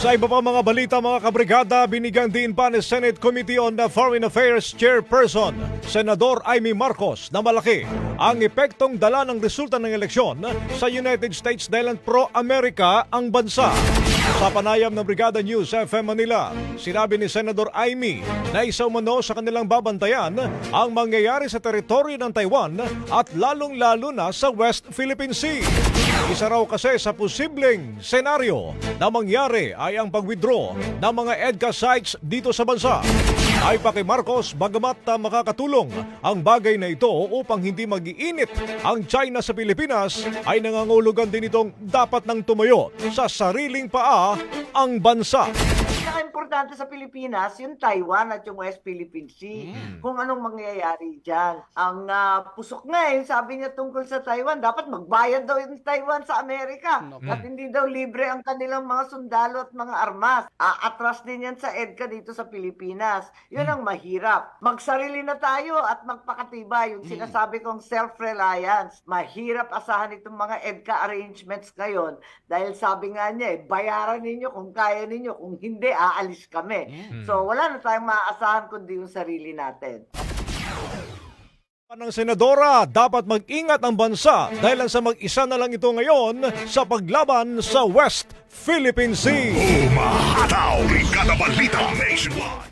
Sa iba pa mga balita mga kabrigada, binigyan din pa ni Senate Committee on the Foreign Affairs Chairperson, Senador Amy Marcos, na malaki ang epektong dala ng resulta ng eleksyon sa United States dahil pro-America ang bansa. Sa panayam ng Brigada News FM Manila, sinabi ni Senador Amy na isa umano sa kanilang babantayan ang mangyayari sa teritoryo ng Taiwan at lalong-lalo na sa West Philippine Sea. Isa raw kasi sa posibleng senaryo na mangyari ay ang pag-withdraw ng mga EDCA sites dito sa bansa. Ay pa kay Marcos, bagamat makakatulong ang bagay na ito upang hindi magiinit ang China sa Pilipinas, ay nangangulugan din itong dapat nang tumayo sa sariling paa ang bansa. Pinaka-importante sa Pilipinas, yung Taiwan at yung West Philippine Sea. Kung anong mangyayari dyan. Ang ah, pusok nga eh, sabi niya tungkol sa Taiwan, dapat magbayad daw yung Taiwan sa Amerika. At hindi daw libre ang kanilang mga sundalo at mga armas. Aatras din yan sa EDCA dito sa Pilipinas. Yun ang mahirap. Magsarili na tayo at magpakatibay yung sinasabi kong self-reliance. Mahirap asahan itong mga EDCA arrangements ngayon dahil sabi nga niya eh, bayaran ninyo kung kaya ninyo. Kung hindi, aalis kami. So wala na tayong maaasahan kundi yung sarili natin. ng senadora, dapat mag-ingat ang bansa dahil sa mag-isa na lang ito ngayon sa paglaban sa West Philippine Sea. Umahataw, Brigada Balita Nationwide.